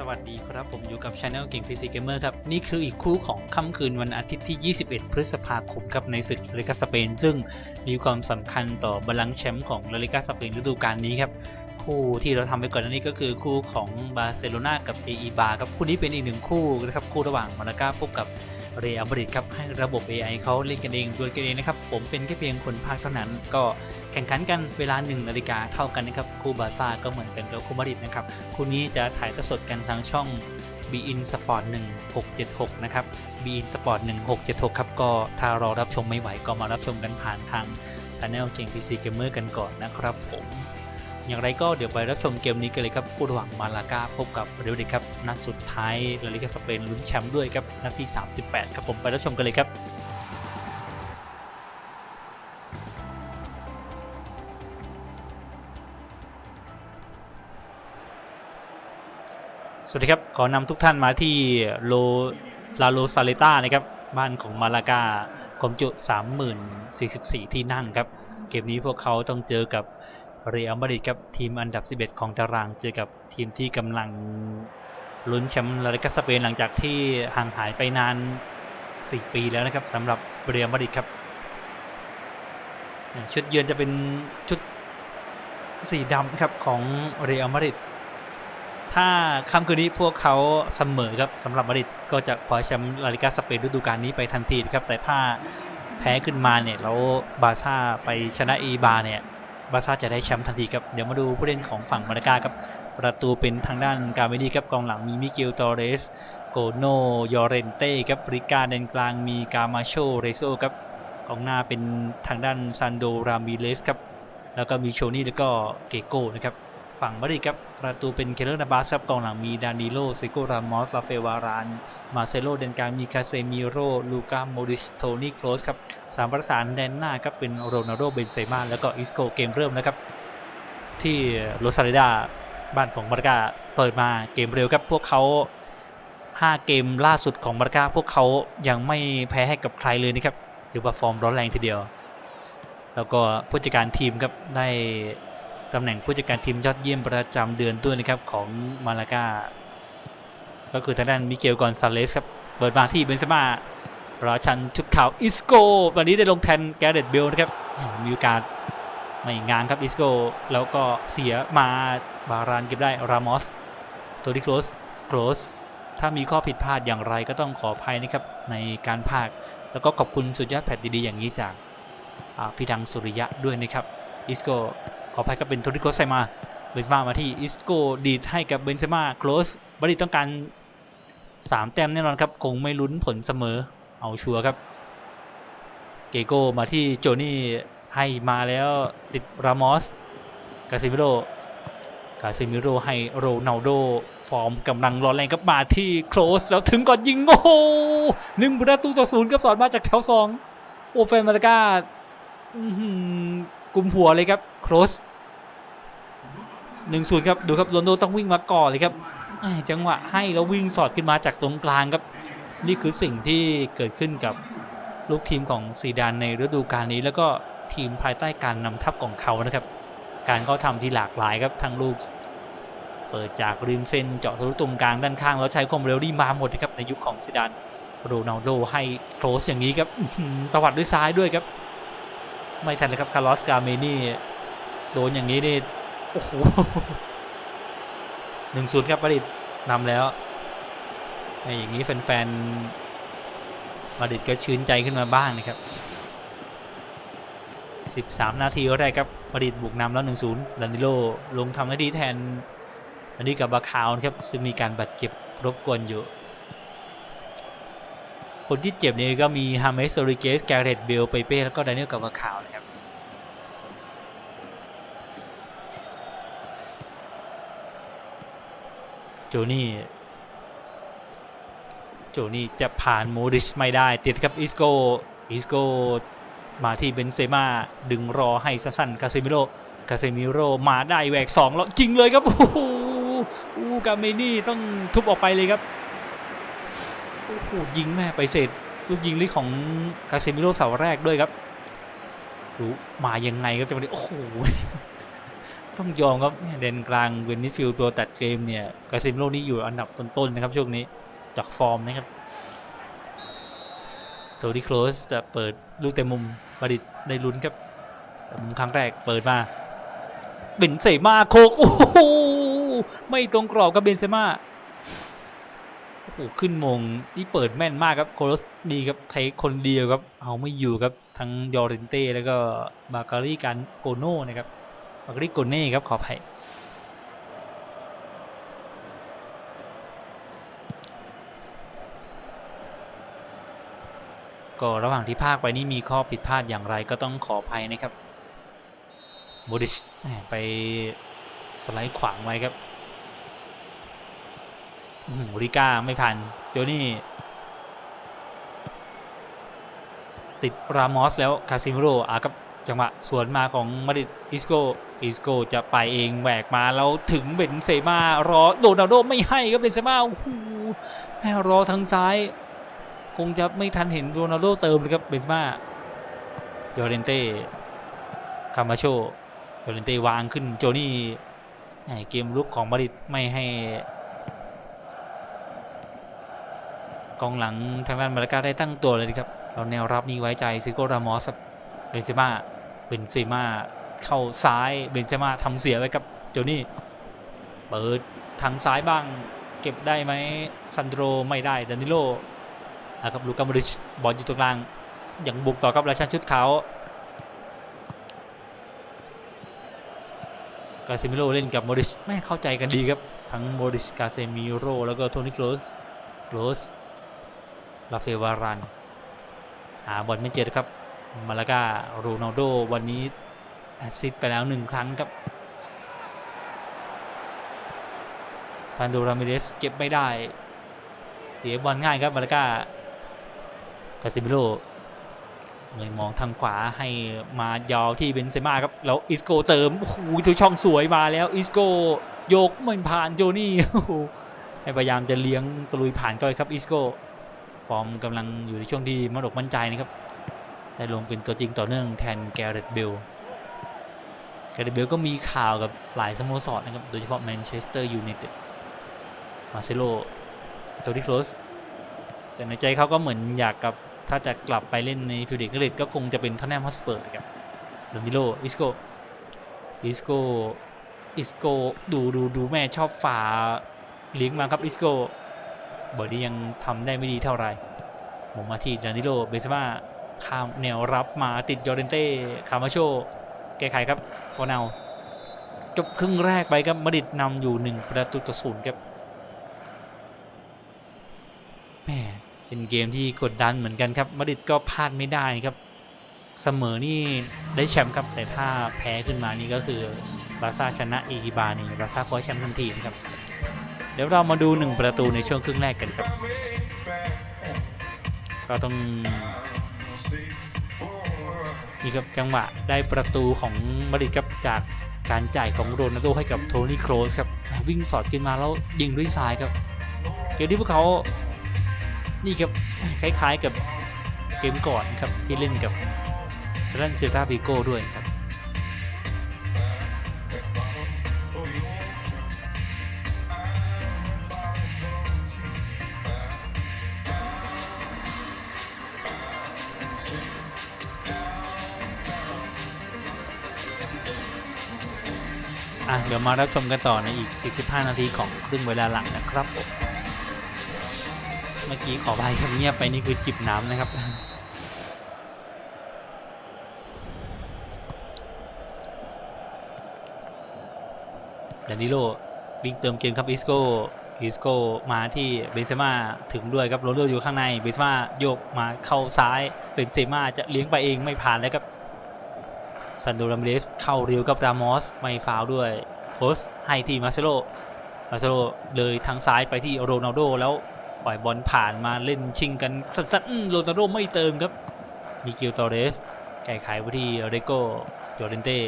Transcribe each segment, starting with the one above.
สวัสดีครับผมอยู่กับช anel เก่ง PC Gamer ครับ นี่คืออีกคู่ของค่ำคืนวันอาทิตย์ที่ 21 พฤษภาคมครับในศึกลาลิกาสเปน ซึ่งมีความสำคัญต่อบาลังแชมป์ของลาลิกาสเปนฤดูกาลนี้ครับ คู่ที่เราทำไปก่อนนี้ก็คือคู่ของบาร์เซโลนากับเออีบาครับคู่นี้เป็นอีกหนึ่งคู่นะครับคู่ระหว่างมาลากาพบกับ เรอัลมาดริดครับให้ระบบ AI เขาเล่นกันเองดวลกันเองนะครับ ผมเป็นแค่เพียงคนพากย์เท่านั้น ก็แข่งขันกันเวลา1นาฬิกาเท่ากันนะครับคู่บาซ่าก็เหมือนกันกับคู่มาริดนะครับคู่นี้จะถ่ายทอดสดกันทางช่อง b i n Sport 1676 นะครับ b i n Sport 1676 ครับ ก็ถ้ารอรับชมไม่ไหวก็มารับชมกันผ่านทางช anel เก่ง PC Gamer กันก่อนนะครับผม อย่างไรก็เดี๋ยวไปรับชมเกมนี้กันเลยครับคู่ระหว่างมาลากาพบกับเรอัลมาดริดครับนัดสุดท้ายลาลิกาสเปนลุ้นแชมป์ด้วยครับนัดที่ 38 ครับผมไปรับชมกันเลยครับสวัสดีครับ ขอนำทุกท่านมาที่โลลาโลซาเลต้านะครับ บ้านของมาลากาความจุ 30,044 ที่นั่งครับ เกมนี้พวกเขาต้องเจอกับ เรอัลมาดริดครับทีมอันดับ 11 ของตารางเจอกับทีมที่กำลังลุ้นแชมป์ลาลิกาสเปนหลังจากที่ห่างหายไปนาน 4 ปีแล้วนะครับสำหรับเรอัลมาดริดครับชุดเยือนจะเป็นชุดสีดำครับของเรอัลมาดริดถ้าค่ำคืนนี้พวกเขาเสมอครับสำหรับมาดริดก็จะคว้าแชมป์ลาลิกาสเปนฤดูกาลนี้ไปทันทีครับแต่ถ้าแพ้ขึ้นมาเนี่ยแล้วบาร์ซ่าไปชนะอีบาเนี่ย บาซ่าจะได้แชมป์ทันทีครับ เดี๋ยวมาดูผู้เล่นของฝั่งมาลากาครับ ประตูเป็นทางด้านกาเมดีครับ กองหลังมีมิเกลตอเรส โกโนยอเรนเต้ครับบริการเดนกลางมีกามาโชเรโซครับ กองหน้าเป็นทางด้านซันโดรามิเลสครับ แล้วก็มีโชนี่แล้วก็เกโก้นะครับ ฝั่งมาดริดครับประตูเป็นเคเลอร์นาบาสครับกองหลังมีดานิโลเซโกรามอสลาเฟวาราน มาเซโลเดนกางมีคาเซมิโรลูกาโมดิชโทนี่โคลสครับสามประสานแดนหน้าครับเป็นโรนัลโดเบนเซม่าแล้วก็อิสโกเกมเริ่มนะครับ ที่โรซาเลดาบ้านของมาร์กาเปิดมาเกมเร็วครับพวกเขา5 เกมล่าสุดของมาร์กาพวกเขายังไม่แพ้ให้กับใครเลยนะครับถือว่าฟอร์มร้อนแรงทีเดียว แล้วก็ผู้จัดการทีมครับได้ ตำแหน่งผู้จัดการทีมยอดเยี่ยมประจำเดือนด้วยนะครับของมาลากาก็คือทางด้านมิเกลกอนซาเลสครับเปิดมาที่เบนซม่าราชันชุดขาวอิสโกวันนี้ได้ลงแทนแกเรตเบลนะครับมีโอกาสไม่งานครับอิสโกแล้วก็เสียมาบารานเก็บได้รามอสโทนี่โคลสโคลสถ้ามีข้อผิดพลาดอย่างไรก็ต้องขออภัยนะครับในการพากแล้วก็ขอบคุณสุดยอดแพทดีๆอย่างนี้จากพี่ดังสุริยะด้วยนะครับอิสโก ออภัยก็เป็นโทริโคสไซมา เบนเซม่ามาที่อิสโกดีดให้กับเบนเซม่าโคลสบริต้องการ 3 แต้มแน่นอนครับ คงไม่ลุ้นผลเสมอ เอาชัวร์ครับ เกโก้มาที่โจนี่ให้มาแล้วติดรามอส กาซิมิโรกาซิมิโรให้โรนัลโด ฟอร์มกำลังร้อนแรงกับมาที่โคลสแล้วถึงก่อนยิง โอ้โหหนึ่งประตูต่อศูนย์ครับสอนมาจากแถวสองโอเฟนมาตากากุมหัวเลยครับ โครส หนึ่งศูนย์ครับดูครับโรนโดต้องวิ่งมาก่อนเลยครับจังหวะให้แล้ววิ่งสอดขึ้นมาจากตรงกลางครับ นี่คือสิ่งที่เกิดขึ้นกับลูกทีมของซีดานในฤดูกาลนี้ แล้วก็ทีมภายใต้การนำทัพของเขานะครับ การเขาทำที่หลากหลายครับทั้งลูก เปิดจากริมเส้นเจาะทะลุตรงกลางด้านข้างแล้วใช้ความเร็วที่มาหมดนะครับในยุคของซีดานโรนัลโดให้โครสอย่างนี้ครับตวัดด้วยซ้ายด้วยครับ ไม่ทันเลยครับคาร์ลอสกาเมนี่โดนอย่างนี้นี่ โอ้โหหนึ่งศูนย์ครับมาดริดนำแล้วไอ้อย่างนี้แฟนๆมาดริดก็ชื่นใจขึ้นมาบ้างนะครับ 13 นาทีแรกครับมาดริดบุกนำแล้ว 1-0ดานิโลลงทำหน้าที่แทนอันนี้กับบาคาวนะครับซึ่งมีการบาดเจ็บรบกวนอยู่ คนที่เจ็บนี่ก็มีฮาเมสโซริเกสแกเรตเบลเปเป้แล้วก็ไดานิเอลกับบาคาวนะครับ โจนี่โจนี่จะผ่านโมดิชไม่ได้ ติดครับอิสโกอิสโกมาที่เบนเซม่าดึงรอให้สั้นๆคาเซมิโรคาเซมิโรมาได้แหวกสองแล้วยิงเลยครับโอ้โหกาเมนี่ต้องทุบออกไปเลยครับโอ้โหยิงแม่ไปเสร็จลูกยิงลิของคาเซมิโรเสาแรกด้วยครับดูมายังไงครับจังหวะนี้โอ้โห ต้องยอมครับเดนกลางเวนนิฟิลตัวตัดเกมเนี่ยกาซิมโรนี่อยู่อันดับต้นๆนะครับช่วงนี้จากฟอร์มนะครับโทดี้โคลสจะเปิดลูกเต็มมุมบดิตได้ลุ้นครับมุมครั้งแรกเปิดมาเบนเซม่าโคกโอ้โหไม่ตรงกรอบกับเบนเซม่าโอ้โหขึ้นมงที่เปิดแม่นมากครับโคลสดีครับเทคคนเดียวครับเอาไม่อยู่ครับทั้งยอรินเต้แล้วก็บาการีการโกโน่นะครับ รีโกเน่ครับขออภัยก็ระหว่างที่ภาคไปนี่มีข้อผิดพลาดอย่างไรก็ต้องขออภัยนะครับโมดิชไปสไลด์ขวางไว้ครับอื้อหือโมริก้าไม่ผ่านโจนี่ ติดรามอสแล้วคาซิมิโร่อากับจังหวะสวนมาของมาดริดอิสโก อิสโกจะไปเองแหวกมาแล้วถึงเบนเซม่ารอโดนาลโดไม่ให้ครับเบนเซม่าโอ้โหแม่รอทางซ้าย คงจะไม่ทันเห็นโรนัลโดเติมเลยครับเบนเซม่าโยเรนเต้คามาโชโยเรนเต้วางขึ้นโจนี่เกมลุกของมาดริดไม่ให้ กองหลังทางด้านมาลากาได้ตั้งตัวเลยครับ เราแนวรับนี้ไว้ใจซิโกรามอสเบนเซม่าเบนเซม่า เข้าซ้ายเบนเซม่าทำเสียไว้กับโจนี่เปิดทางซ้ายบ้าง เก็บได้ไหมซันโดรไม่ได้ดานิโลนะครับลูกามริชบอลอยู่ตรงกลางอยังบุกต่อกับราชันชุดขาวกาเซมิโรเล่นกับโมริชไม่เข้าใจกันดีครับ ทั้งโมริชกาเซมิโรแล้วก็โทนี่โคลสโคลสลาเฟวารันหาบอลไม่เจอครับ มาลากาโรนัลโดวันนี้ แอสซิสต์ไปแล้วหนึ่งครั้งครับซานโดรามิเรสเก็บไม่ได้ เสียบอลง่ายครับมาลากากาซิมิโร่เลยมองทางขวาให้มายาวที่เบนเซม่าครับ แล้วอิสโกเติม โอ้โหทุกช่องสวยมาแล้ว อิสโกโยกไม่ผ่านโจนี่โอ้โหให้พยายามจะเลี้ยงตะลุยผ่านก็เลยครับอิสโกฟอร์มกำลังอยู่ในช่วงที่มั่นอกมั่นใจนะครับ ได้ลงเป็นตัวจริงต่อเนื่องแทนแกเรตเบล แกเรตเบลก็มีข่าวกับหลายสโมสรนะครับ โดยเฉพาะแมนเชสเตอร์ยูไนเต็ด มาเซโลโทนี่โคลสแต่ในใจเขาก็เหมือนอยากกับถ้าจะกลับไปเล่นในฟิวเดกเรตก็คงจะเป็นทอนแนมฮอสเปอร์นะครับดานิโลอิสโกอิสโกอิสโกดูดูดูแม่ชอบฝาเลี้ยงมาครับอิสโกบอดี้ยังทำได้ไม่ดีเท่าไหร่ผมมาที่ดานิโลเบซมาข้ามแนวรับมาติดยอร์เดนเต้คามาโช แก้ไขครับฟอร์นาจบครึ่งแรกไปครับมาดิดนำอยู่หนึ่งประตูต่อศูนย์ครับแหมเป็นเกมที่กดดันเหมือนกันครับมาดิดก็พลาดไม่ได้ครับ เสมอนี่ได้แชมป์ครับแต่ถ้าแพ้ขึ้นมานี่ก็คือบาร์ซ่าชนะอีกิบานี่บาร์ซ่าคว้าแชมป์ทันทีนะครับ เดี๋ยวเรามาดูหนึ่งประตูในช่วงครึ่งแรกกันครับ ก็ต้อง นี่ครับจังหวะได้ประตูของมาริดครับจากการจ่ายของโรนัลโดให้กับโทนี่โครสครับวิ่งสอดขึ้นมาแล้วยิงด้วยซ้ายครับ เกมที่พวกเขา นี่ครับคล้ายๆกับเกมก่อนครับที่เล่นกับเล่นเซลตาบิโก้ด้วยครับ เดี๋ยวมารับชมกันต่อในอีก 45 นาทีของครึ่งเวลาหลังนะครับผมเมื่อกี้ขอใบคำเงียบไปนี่คือจิบน้ำนะครับ ดานิโลวิ่งเติมเกมครับอิสโกอิสโกมาที่เบนเซม่าถึงด้วยครับโรนัลโดอยู่ข้างในเบนเซม่าโยกมาเข้าซ้ายเบนเซม่าจะเลี้ยงไปเองไม่ผ่านแล้วครับซันโดรามเรสเข้าเร็วกับรามอสไม่ฟาวด้วย โคสให้ที่มาเซโลมาเซโลเลยทางซ้ายไปที่โรนัลโดแล้วปล่อยบอลผ่านมาเล่นชิงกันสั้นๆโรนัลโดไม่เติมครับมิเกลตอเรส แก้ไขไปที่เรโกโยเรนเต้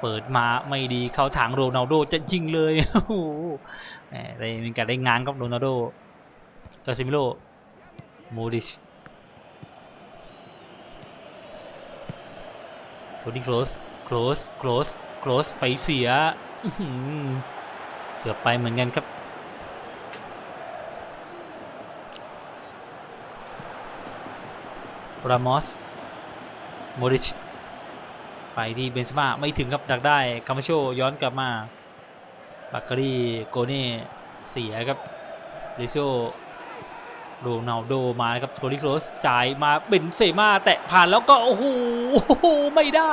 เปิดมาไม่ดีเข้าทางโรนัลโดจะยิงเลยโอ้โหได้มีการได้งานกับโรนัลโดกาซิมิโลโมดิชโทนี่โคลสโคลสโคลสโครสไปเสียอื้อหือ เกือบไปเหมือนกันครับ รามอส โมริช ไปที่เบนซม่าไม่ถึงครับ ดักได้คามาโชย้อนกลับมาบักกรีโกเน่เสียครับลิโซโรนัลโดมาครับโทริโครสจ่ายมาเบนเซม่าแตะผ่านแล้วก็โอ้โหไม่ได้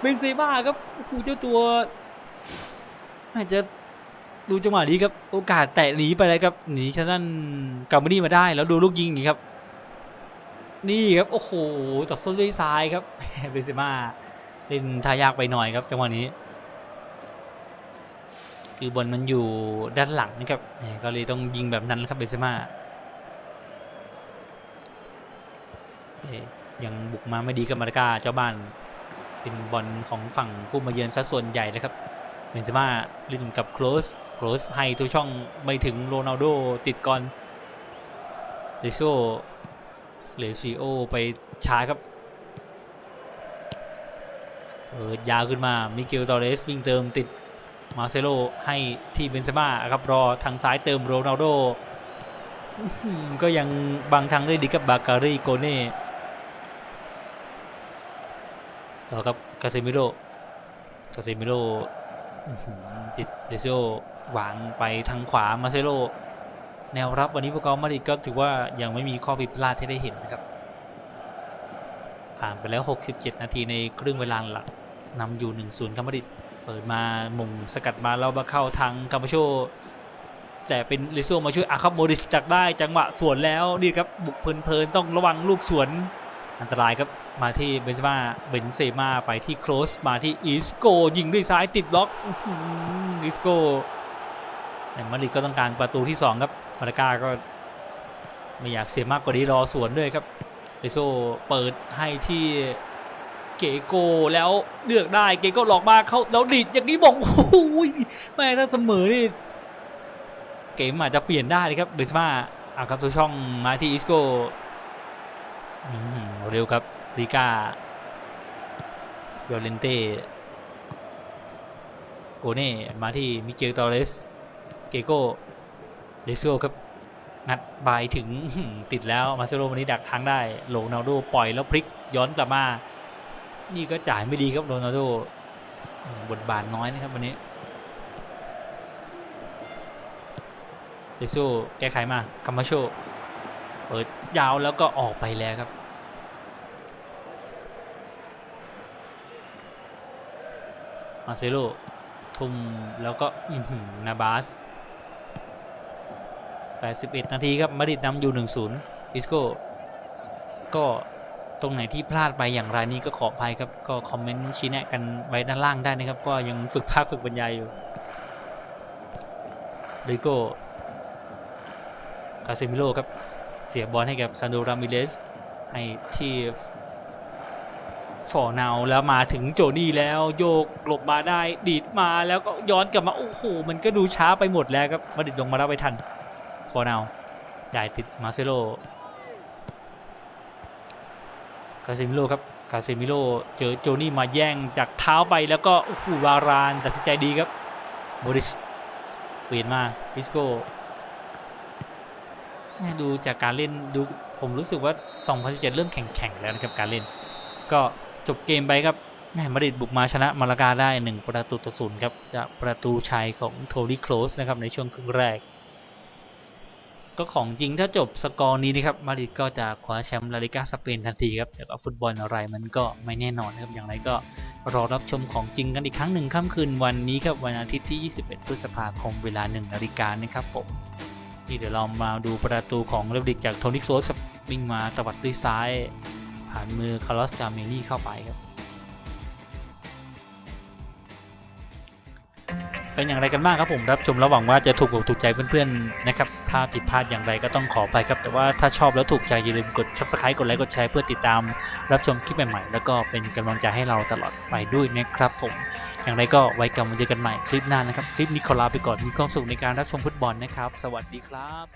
เบนเซม่าครับโอ้โหเจ้าตัว อาจจะดูจังหวะนี้ครับ โอกาสแตะหนีไปเลยครับ หนีชนะนั่นกามานี่มาได้ แล้วดูลูกยิงนี่ครับ นี่ครับ โอ้โหตอกส้นด้วยซ้ายครับเบนเซม่าเล่นท่ายากไปหน่อยครับ จังหวะนี้ คือบอลมันอยู่ด้านหลังนะครับก็เลยต้องยิงแบบนั้นครับเบนเซม่ายังบุกมาไม่ดีกับมาดากาเจ้าบ้านเป็นบอลของฝั่งผู้มาเยือนซะส่วนใหญ่นะครับ เบนเซม่าเล่นกับโคลสโคลสให้ทุกช่องไม่ถึงโรนัลโดติดก่อนเลโซเลซิโอไปช้าครับเปิดยาวขึ้นมา มิเกลตอเรสวิ่งเติมติดมาเซโลให้ที่เบนเซม่าครับรอทางซ้ายเติมโรนัลโด้ก็ยังบังทางได้ดีกับบาการีโกเน่ต่อกับกาเซมิโรกาเซมิโร ติดเดซิโอหวางไปทางขวามาเซโลแนวรับวันนี้พวกเขามาดริดก็ถือว่ายังไม่มีข้อผิดพลาดที่ได้เห็นนะครับ ผ่านไปแล้ว 67 นาทีในครึ่งเวลาหลักนำอยู่ 1-0ครับมาดริดเปิดมามุมสกัดมาแล้วมาเข้าทางกาปาโช แต่เป็นลิโซมาช่วยอาครับโมดิชจักได้จังหวะสวนแล้วนี่ครับบุกเพลินๆต้องระวังลูกสวน อันตรายครับมาที่เบนเซม่าเบนเซม่าไปที่โคลสมาที่อีสโกยิงด้วยซ้ายติดบล็อกอีสโกแต่มาดริดก็ต้องการประตูที่ 2 ครับมาดาก้าก็ไม่อยากเสียมากกว่านี้รอสวนด้วยครับเอโซเปิดให้ที่เกโกแล้วเลือกได้เกโกหลอกมาเขาแล้วดีดอย่างนี้บอกโอ้ยแม่ถ้าเสมอนี่เกมอาจจะเปลี่ยนได้ครับเบสมาเอาครับตัวช่องมาที่อิสโก้ เร็วครับริก้าโยเลนเต้โกเน่มาที่มิเกลตอเรส เกโก้เลโซครับ งัดบายถึงติดแล้วมาเซโลวันนี้ดักทางได้โรนัลโดปล่อยแล้วพลิกย้อนกลับมา นี่ก็จ่ายไม่ดีครับโรนัลโดบทบาทน้อยนะครับวันนี้เดโซแก้ไขมาคามาโช เปิดยาวแล้วก็ออกไปแล้วครับ มาเซโลทุ่มแล้วก็อื้อหือนาบาส 81 นาทีครับ มาดริดนำอยู่ 1-0ดิสโก้ก็ตรงไหนที่พลาดไปอย่างไรนี้ก็ขออภัยครับ ก็คอมเมนต์ชี้แนะกันไว้ด้านล่างได้นะครับ ก็ยังฝึกภาคฝึกบรรยายอยู่ดิโก้กาเซมิโลครับ เสียบอลให้กับซานโดรามิเลสให้ที่ฟอร์นาวแล้วมาถึงโจนี่แล้วโยกหลบมาได้ดีดมาแล้วก็ย้อนกลับมา โอ้โห มันก็ดูช้าไปหมดแล้วครับมาดิดลงมาแล้วไปทันฟอร์นาวจ่ายติดมาเซโลกาเซมิโลครับกาเซมิโลเจอโจนี่มาแย่งจากเท้าไปแล้วก็โอ้โหวารานตัดสินใจดีครับโมริชเปลี่ยนมาพิสโก ดูจากการเล่นดูผมรู้สึกว่า 2017 เริ่มแข่งๆแล้วนะครับการเล่น ก็จบเกมไปครับแมาดริดบุกมาชนะมาลากาได้ 1 ประตูต่อศูนย์ครับจากประตูชัยของโทรี่โคลสนะครับในช่วงครึ่งแรก ก็ของจริงถ้าจบสกอร์นี้นะครับมาดริดก็จะคว้าแชมป์ลาลิกาสเปนทันทีครับแต่ว่าฟุตบอลอะไรมันก็ไม่แน่นอนครับอย่างไรก็รอรับชมของจริงกันอีกครั้งหนึ่งค่ำคืนวันนี้ครับวันอาทิตย์ที่ 21 พฤษภาคมเวลา 1 นาฬิกานะครับผม นี่เดี๋ยวเรามาดูประตูของเรบดิกจากโทนิกโคลสครับวิ่งมาตวัดด้วยซ้าย ผ่านมือคาร์ลสกาเมลี่เข้าไปครับ เป็นอย่างไรกันบ้างครับผมรับชมแล้วหวังว่าจะถูกอกถูกใจเพื่อนๆนะครับถ้าผิดพลาดอย่างไรก็ต้องขอไปครับ แต่ว่าถ้าชอบแล้วถูกใจอย่าลืมกด subscribe กดไลค์กดแชร์เพื่อติดตามรับชมคลิปใหม่ๆ แล้วก็เป็นกำลังใจให้เราตลอดไปด้วยนะครับผม อย่างไรก็ไว้กลับมาเจอกันใหม่คลิปหน้านะครับ คลิปนี้ขอลาไปก่อนมีความสุขในการรับชมฟุตบอลนะครับ สวัสดีครับ